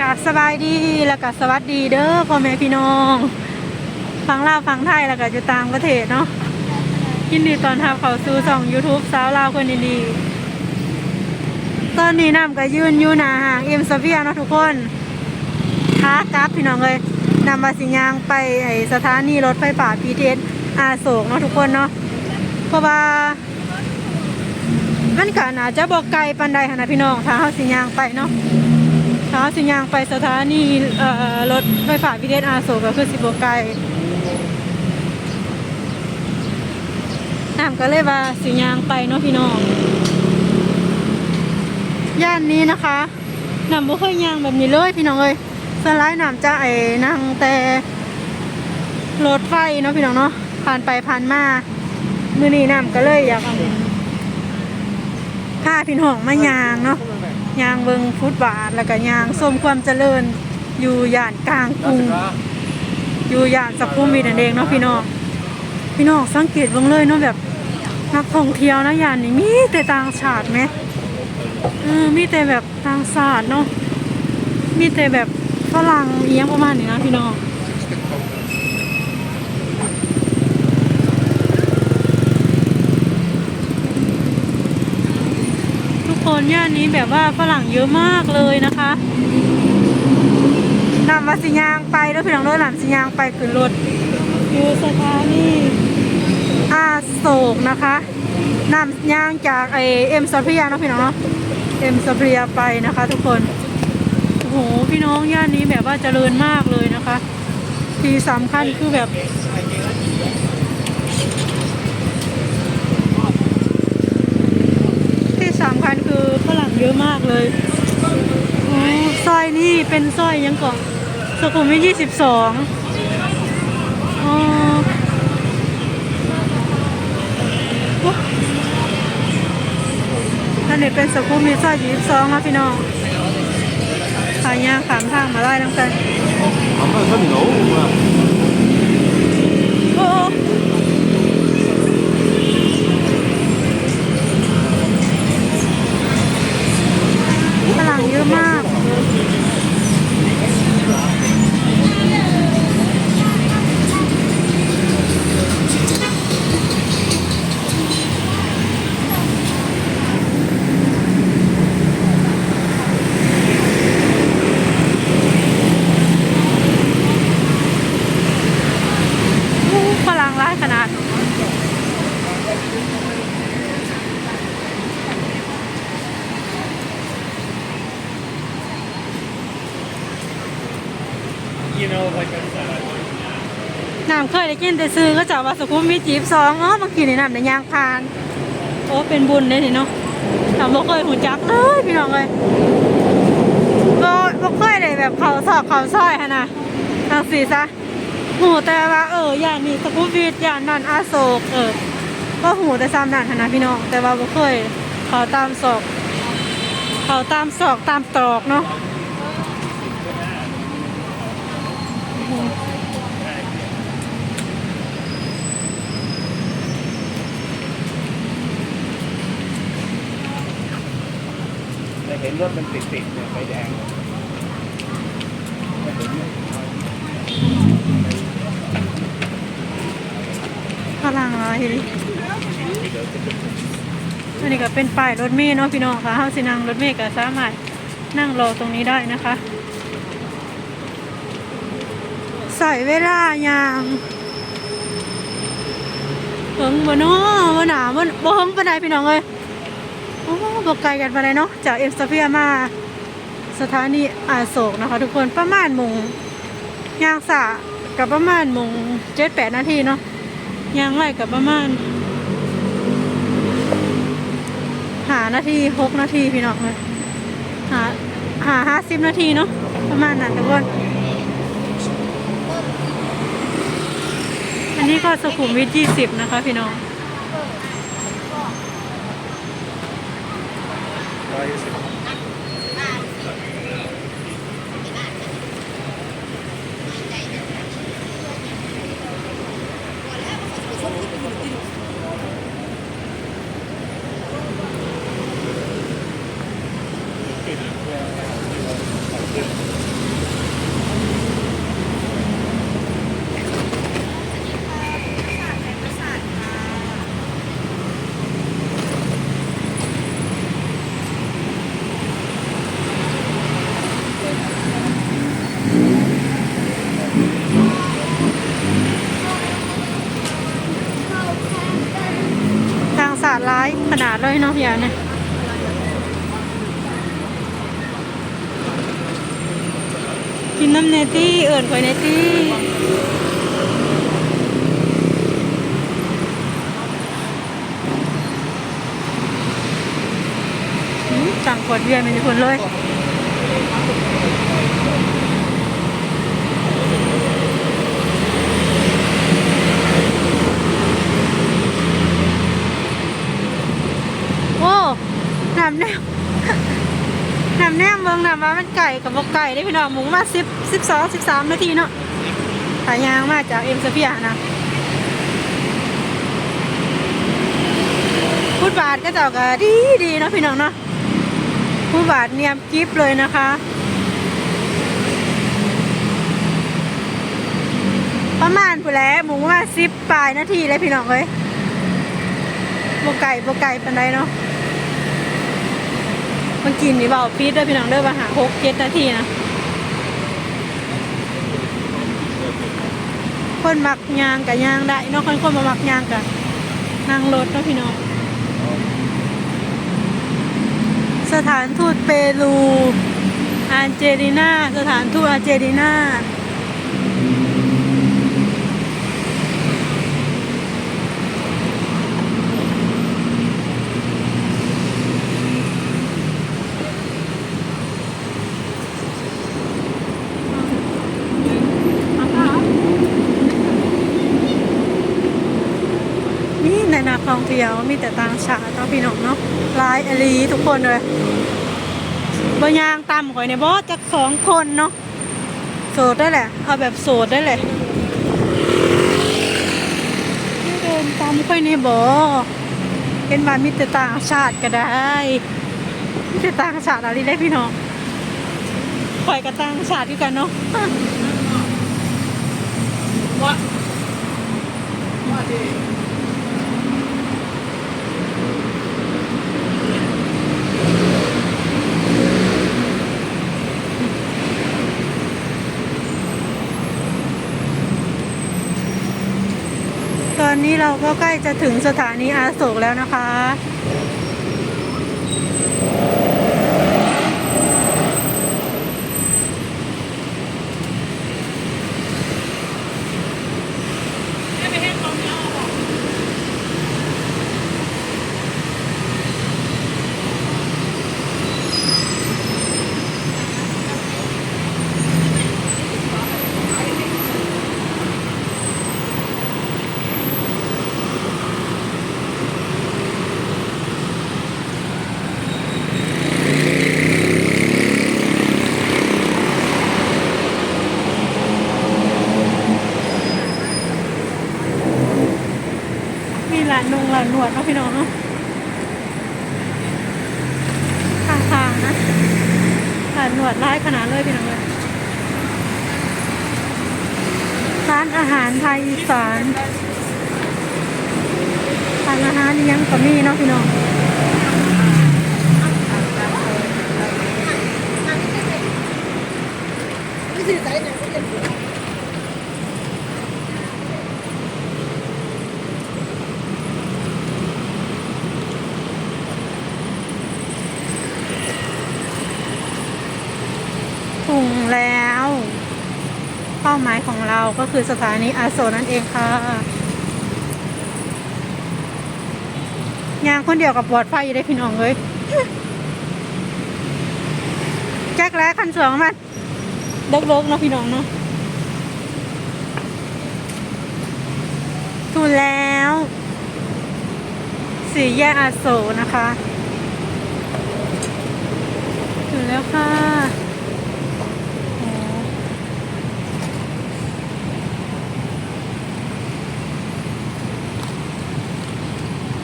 กาบสบายดีแล้วก็สวัสดีเด้อพ่อแม่พี่น้องฟังลาวฟังไทยแล้วก็อยู่ต่างประเทศเนาะยินดีตอนทับเขาสู่ช่อง YouTube สาวลาวคนดีๆตอนนี้น้ำก็ยืนอยู่หนาห้างเอ็มสเฟียเนาะทุกคนค้ากราฟพี่น้องเลยนำมาสิยางไปไอสถานีรถไฟฟ้าพีเทสอาโศกเนาะทุกคนเนาะเพราะว่ามันก็น่าจะบอกไกลปันใดหนะพี่น้องถ้าเฮาสิยางไปเนาะาสิยางไปสถานีรถไฟฟ้าวิเดสอาโศกก็คือสิบ่ไกลน้ำก็เลยว่าสิยางไปเนาะพี่น้อง ย่านนี้นะคะน้ำบ่เคยยางแบบนี้เลยพี่น้องเอ้ยสไลด์น้ำจะไอ้นั่งแต่รถไฟเนาะพี่น้องเนาะผ่านไปผ่านมามือนี้น้ำก็เลยอยากเอาผ้าพินห้องมายางเนาะ ยางเบิงฟุตบาทแล้วก็ยางส้มความเจริญ อยู่ย่านกลางกรุงอยู่ย่านสักคุมวิทนั่นเองเนาะพี่น้องพี่น้องสังเกตเบิ่งเลยเนาะแบบนักท่องเที่ยวนะย่านนี้มีแต่ต่างชาติไหมเออมีแต่แบบต่างชาติเนาะมีแต่แบบฝรั่งเอียงประมาณนี้นะพี่น้อง ทุกคน ย่านนี้แบบว่าฝรั่งเยอะมากเลยนะคะนำมาสิยางไปแล้วพี่น้องรถหลานสิยางไปขึ้นรถอยู่สถานีอาโศกนะคะนำยางจากไอเอ็มสัพยาเนาะพี่น้องเนาะเอ็มสัพยาไปนะคะ ทุกคนโอ้โหพี่น้องย่านนี้แบบว่าเจริญมากเลยนะคะ ที่สำคัญคือแบบที่สำคัญคื อะมากเลยสร้อยนี่เป็นสร้อยยังก่อนสุขุมวิทยี่สิบสองอ๋อนั่นเนี่เป็นสุขุมิสร้อยยี่สิบสองนะพี่น้องขายยางขามทางมาไล่น้ำกันโอ้ ยินแต่ซื้อก็จะว่าสุขุมวิทจีบสองอ๋อบางทีในน้ำในยางพาน โอ้เป็นบุญเลยนี่เนาะถามบ่เคยหูจักเลยพี่น้องเลยบ่บ่เคยได้แบบเขาสอกเขาซอยฮะนะทางสีซะหูแต่ว่าเออย่านนี้สุขุมวิทย่านนั่นอาโศกเออก็หูแต่ซ้ำนั่นฮะนะพี่น้องแต่ว่าบ่เคยเขาตามศอกเขาตามศอกตามตรอกเนาะ เห็นรถมันติดติดเนี่ยไฟแดงฝรั่งอเฮ้ยอันนี้ก็เป็นป้ายรถเมล์เนาะพี่น้องคะเฮาสินั่งรถเมล์ก็สามารถนั่งรอตรงนี้ได้นะคะ ใส่เวลายางเหิงบ่เนาะบ่หนาบ่บ่เหิงปานใดพี่น้องเอ้ย บไกลกันไปานใดเนาะจากเอ็มสเฟียมาสถานีอาโศกนะคะ ทุกคนประมาณมงยางสะกับประมาณมง7-8นาทีเนาะยางไล่กับประมาณหานาทีหกนาทีพี่น้องเลยหาหาห้าสิบนาทีเนาะประมาณนั้นทุกคนอันนี้ก็สุขุมวิทยี่สิบนะคะพี่น้อง เเนาะพี่อาเนี่ยกินน้ำเนตี้เอิญคอยเนตี้อืมสั่งขวดเบียร์เป็นคนเลย โอ้ น้ำแนมนำแนมเมืองนำว่ามันไก่กับบกไก่ได้พี่น้องหมูมาสิบสิบสองสิบสามนาทีเนาะขายยางมาจากเอ็มสเฟียนะพูดบาทก็เจ้าก็ดีดีเนาะพี่น้องเนาะพูดบาทเนียมกิฟเลยนะคะประมาณผู้แล้วหมูมาสิบปลายนาทีเลยพี่น้องเลยบกไก่บกไก่เปันไดเนาะ มันกินนี่เบาฟีดด้วยพี่น้องเด้อมาหาหกเจ็ดนาทีนะคนมักยางกับยางได้เนอกคนคนมามักยางกับนั่งรถเนาะพี่น้องสถานทูตเปรูอาร์เจนตินาสถานทูตอาร์เจนตินานี่ในนาคลองเพียวมีแต่ต่าง ชาติเนาะพี่น้องเนาะลายอลีทุกคนเลยบางยางต่ำกว่าในบอสจะสองคนเนาะโสดได้แหละเอาแบบโสดได้เลยเดินตามค่อยในบอเห็นมามีแต่ต่างชาติก็ได้มีแต่ต่างชาติอะไรได้พี่น้องคอยกับต่างชาติด้วยกันเนาะว่าว่าดี นี้เราก็ใกล้จะถึงสถานีอาโศกแล้วนะคะ มีร้าน นงร้านวดเนาะพี่น้องเนาะข้างทางนะร้านนวดร้ายขนาดเลยพี่น้องเลยร้านอาหารไทยอีสานร้านอาหารอิหยังก็มีเนาะพี่น้องถึงแล้ว เป้า หมายของเราก็คือสถานีอาโศนั่นเองค่ะยางคนเดียวกับปลอดภัยอยู่ได้พี่น้องเลยแจ็คแล้วคันสองมันเลิกๆเนาะพี่น้องเนาะถูแล้วสี่แยกอาโศนะคะถึงแล้วค่ะโอ้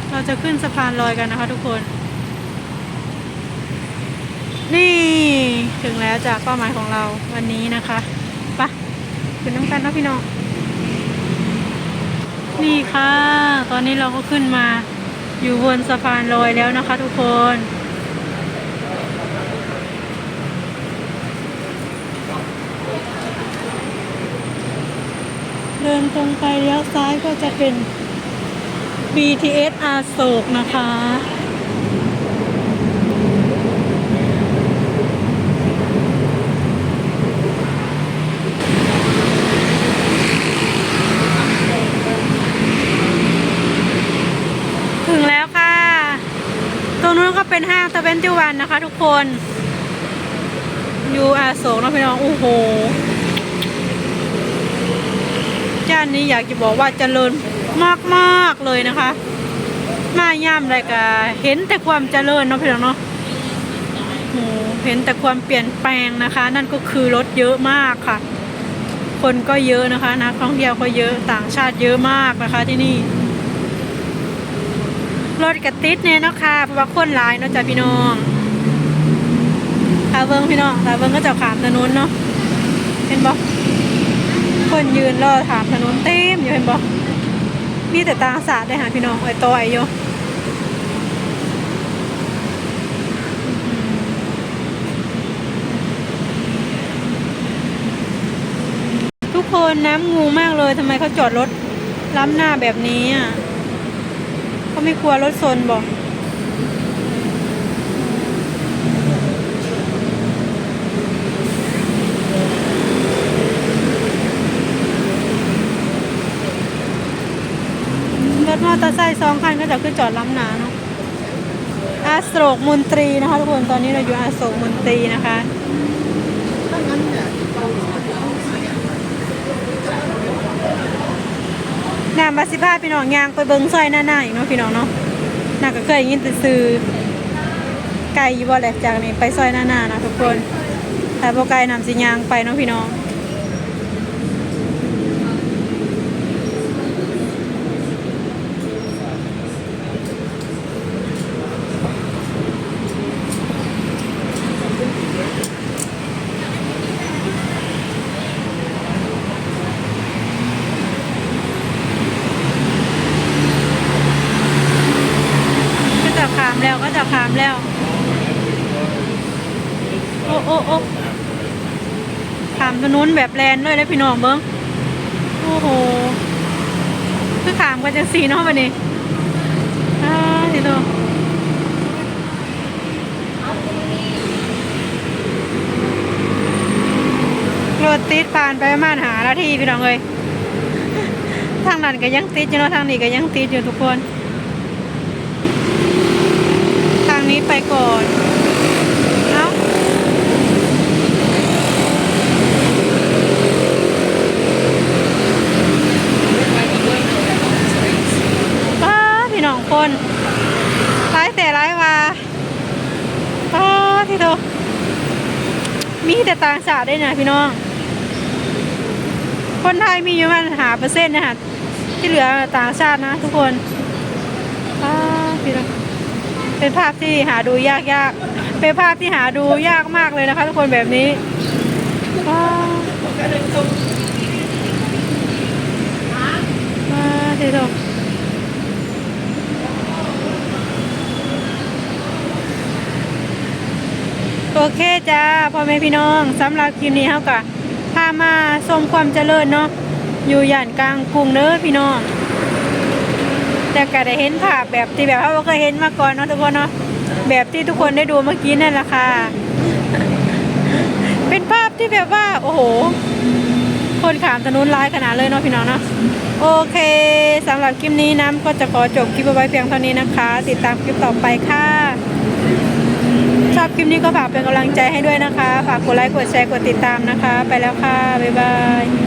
เรา จะขึ้นสะพานลอยกันนะคะทุกคน นี่ถึงแล้วจากเป้าหมายของเราวันนี้นะคะไปะขึ้นน้ำกันนะพี่น้อง นี่ค่ะ ตอนนี้เราก็ขึ้นมาอยู่บนสะพานลอยแล้วนะคะ ทุกคนเดินตรงไปเลี้ยวซ้ายก็จะเป็น BTS อาโศกนะคะ ถึงแล้วค่ะ ตรงนู้นก็เป็นห้างเะเวนติวันนะคะทุกคน อยู่อาโศกนะพี่น้อง โอ้โห จ้านนี้อยากจะบอกว่าเจริญ มากๆเลยนะคะ มาย่ามรายกาเห็นแต่ความเจริญเนาะพี่น้องเนาะโหเห็นแต่ความเปลี่ยนแปลงนะคะ นั่นก็คือรถเยอะมากค่ะ คนก็เยอะนะคะนักท่องเที่ยวก็เยอะต่างชาติเยอะมากนะคะที่นี่รถกระติดเนี่ยนาะค่ะเพราะว่าคนหลายเนาะจ้ะพี่น้องตาเบิ้งพี่น้องตาเบิ้งก็จะขามถนนเนาะเห็นบอกคนยืนรอถามถนนเต็มอยู่เห็นบอก มีแต่ตาสาสตร์ได้หาพี่น้องไอ้ตัวไอ้โยทุกคนน้ำงูมากเลยทำไมเขาจอดรถล้ำหน้าแบบนี้อะเขาไม่กลัวรถชนบอก ถมอเตอร์ไซค์สองคันก็จะขึ้นจอดล้ำหนาเนาะอาโศกมนตรีนะคะทุกคนตอนนี้เราอยู่อาโศกมนตรีนะคะนามบาสิพาพี่น้องยางไปเบิ้งซอยหน้าๆอีกเนาะพี่น้องเนาะน่าก็เคยยินแต่ซื้อไกลอยู่บ่แหละจากนี้ไปซอยหน้าๆนะทุกคนแต่บ่ไกลนำสิยางไปเนาะพี่น้อง ก็จะขามแล้วก็จะขามแล้ว โอ้โอ้โอ้ ขามถนนแบบแลนเลยเลยพี่น้องเบิ้งโอ้โห คือขามกันจังสีเนาะวันนี้อ่าเดี๋ยวดูรถติดผ่านไปประมาณหานาทีพี่น้องเลยทางนั้นก็ยังติดอยู่เนาะทางนี้ก็ยังติดอยู่ทุกคน ทางนี้ไปก่อน เอ้า ป้าพี่น้องคนร้ายแต่ร้ายว่าป้าที่โต มีแต่ต่าได้นะพี่น้อง คนไทยมีอยู่ประมันหาเปอร์เซ็นต์นะฮะที่เหลือต่างชาตินะทุกคนพี่น้องเป็นภาพที่หาดูยากยากเป็นภาพที่หาดูยากมากเลยนะคะ ทุกคนแบบนี้ว้าวว้าวเดี๋ยว โอเคจ้าพ่อแม่พี่น้องสำหรับคลิปนี้เขาก็พามาชมความเจริญเนาะอยู่ย่านกลางกรุงเด้อพี่น้อง แต่ก็ได้เห็นภาพแบบที่แบบว่าเคยเห็นมาก่อนเนาะทุกคนเนาะแบบที่ทุกคนได้ดูเมื่อกี้นั่นแหละค่ะ เป็นภาพที่แบบว่า โอ้โห คนขามถนนร้ายขนาดเลยเนาะพี่น้องเนาะโอเคสำหรับคลิปนี้น้ำก็จะขอจบคลิปไว้เพียงเท่านี้นะคะ ติดตามคลิปต่อไปค่ะ อบคลิปนี้ก็ฝากเป็นกำลังใจให้ด้วยนะคะ ฝากกดไลค์กดแชร์กดติดตามนะคะ ไปแล้วค่ะ บ๊ายบาย